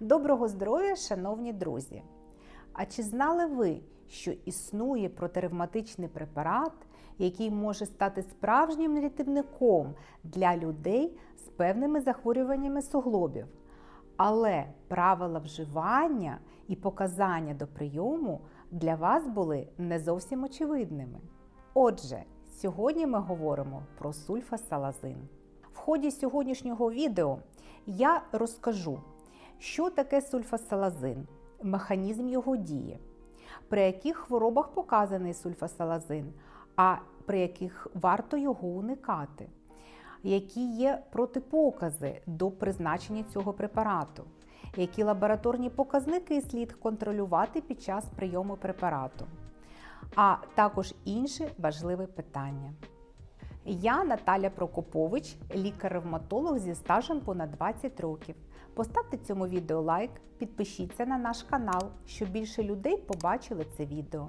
Доброго здоров'я, шановні друзі! А чи знали ви, що існує протиревматичний препарат, який може стати справжнім рятівником для людей з певними захворюваннями суглобів? Але правила вживання і показання до прийому для вас були не зовсім очевидними. Отже, сьогодні ми говоримо про сульфасалазин. В ході сьогоднішнього відео я розкажу, що таке сульфасалазин, механізм його дії, при яких хворобах показаний сульфасалазин, а при яких варто його уникати, які є протипокази до призначення цього препарату, які лабораторні показники слід контролювати під час прийому препарату, а також інші важливі питання. Я Наталя Прокопович, лікар-ревматолог зі стажем понад 20 років. Поставте цьому відео лайк, підпишіться на наш канал, щоб більше людей побачили це відео.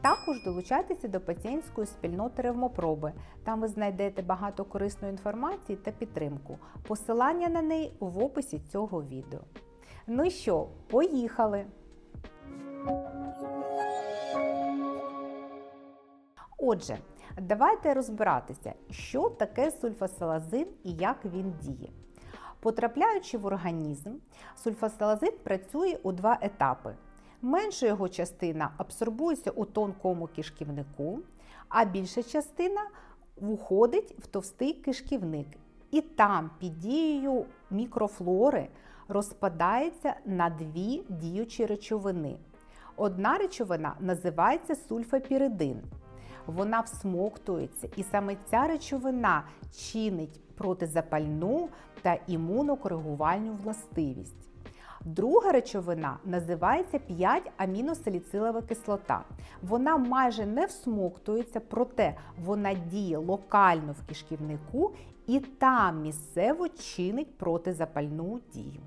Також долучайтеся до пацієнтської спільноти ревмопроби. Там ви знайдете багато корисної інформації та підтримку. Посилання на неї в описі цього відео. Ну що, поїхали! Отже, давайте розбиратися, що таке сульфасалазин і як він діє. Потрапляючи в організм, сульфасалазин працює у два етапи. Менша його частина абсорбується у тонкому кишківнику, а більша частина входить в товстий кишківник. І там під дією мікрофлори розпадається на дві діючі речовини. Одна речовина називається сульфапіридин. Вона всмоктується, і саме ця речовина чинить протизапальну та імунокоригувальну властивість. Друга речовина називається 5-аміносаліцилова кислота. Вона майже не всмоктується, проте вона діє локально в кишківнику і там місцево чинить протизапальну дію.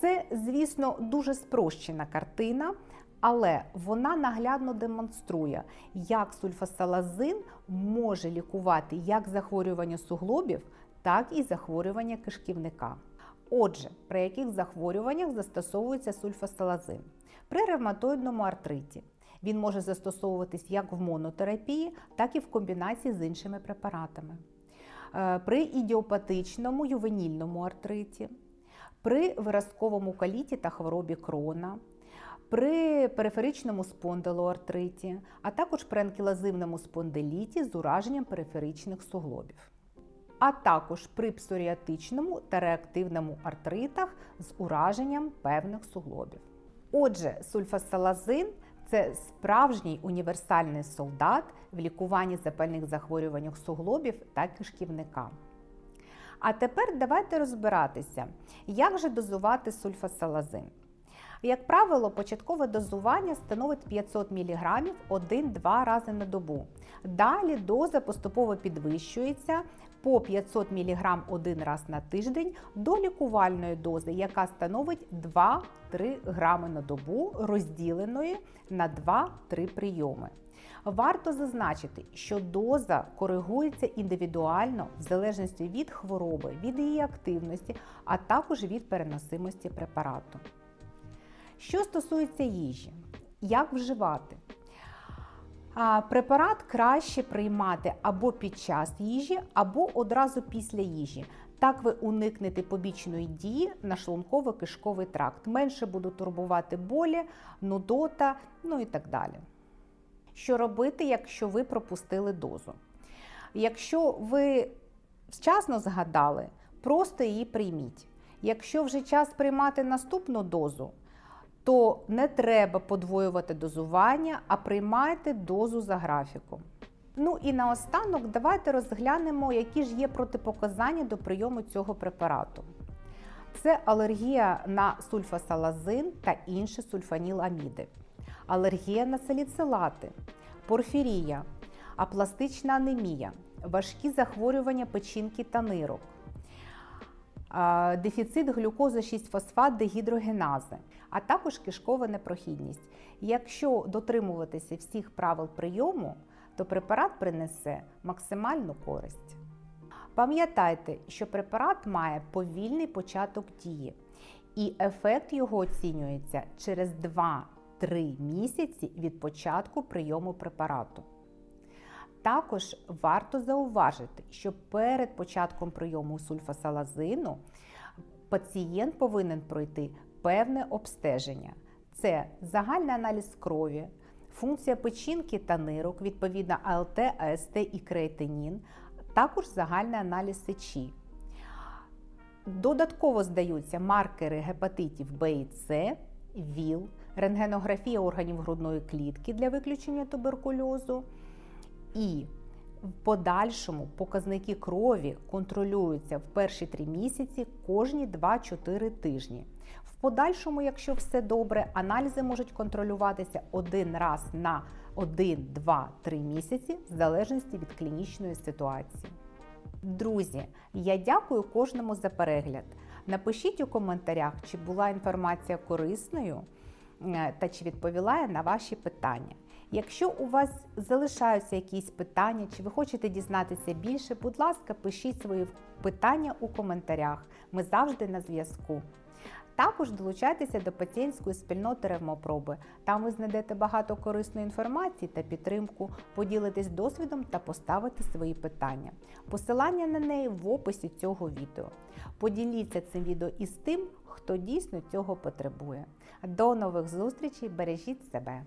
Це, звісно, дуже спрощена картина, але вона наглядно демонструє, як сульфасалазин може лікувати як захворювання суглобів, так і захворювання кишківника. Отже, при яких захворюваннях застосовується сульфасалазин? При ревматоїдному артриті. Він може застосовуватись як в монотерапії, так і в комбінації з іншими препаратами. Е, При ідіопатичному ювенільному артриті, при виразковому каліті та хворобі крона, при периферичному спондилоартриті, а також при анкілозивному спондиліті з ураженням периферичних суглобів. А також при псоріатичному та реактивному артритах з ураженням певних суглобів. Отже, сульфасалазин це справжній універсальний солдат в лікуванні запальних захворювань суглобів та кишківника. А тепер давайте розбиратися, як же дозувати сульфасалазин. Як правило, початкове дозування становить 500 мг 1-2 рази на добу. Далі доза поступово підвищується по 500 мг один раз на тиждень до лікувальної дози, яка становить 2-3 грами на добу, розділеної на 2-3 прийоми. Варто зазначити, що доза коригується індивідуально в залежності від хвороби, від її активності, а також від переносимості препарату. Що стосується їжі, як вживати? Препарат краще приймати або під час їжі, або одразу після їжі. Так ви уникнете побічної дії на шлунково-кишковий тракт. Менше будуть турбувати болі, нудота, ну і так далі. Що робити, якщо ви пропустили дозу? Якщо ви вчасно згадали, просто її прийміть. Якщо вже час приймати наступну дозу, то не треба подвоювати дозування, а приймайте дозу за графіком. Ну і наостанок давайте розглянемо, які ж є протипоказання до прийому цього препарату. Це алергія на сульфасалазин та інші сульфаніламіди, алергія на саліцилати, порфірія, апластична анемія, важкі захворювання печінки та нирок, дефіцит глюкози 6-фосфат дегідрогенази, а також кишкова непрохідність. Якщо дотримуватися всіх правил прийому, то препарат принесе максимальну користь. Пам'ятайте, що препарат має повільний початок дії і ефект його оцінюється через 2-3 місяці від початку прийому препарату. Також варто зауважити, що перед початком прийому сульфасалазину пацієнт повинен пройти певне обстеження. Це загальний аналіз крові, функція печінки та нирок, відповідно АЛТ, АСТ і креатинін, також загальний аналіз сечі. Додатково здаються маркери гепатитів Б і С, ВІЛ, рентгенографія органів грудної клітки для виключення туберкульозу. І в подальшому показники крові контролюються в перші три місяці кожні 2-4 тижні. В подальшому, якщо все добре, аналізи можуть контролюватися один раз на 1, 2, 3 місяці в залежності від клінічної ситуації. Друзі, я дякую кожному за перегляд. Напишіть у коментарях, чи була інформація корисною е, та чи відповіла я на ваші питання. Якщо у вас залишаються якісь питання, чи ви хочете дізнатися більше, будь ласка, пишіть свої питання у коментарях. Ми завжди на зв'язку. Також долучайтеся до пацієнтської спільноти Ревмопроби. Там ви знайдете багато корисної інформації та підтримку, поділитесь досвідом та поставите свої питання. Посилання на неї в описі цього відео. Поділіться цим відео із тим, хто дійсно цього потребує. До нових зустрічей, бережіть себе!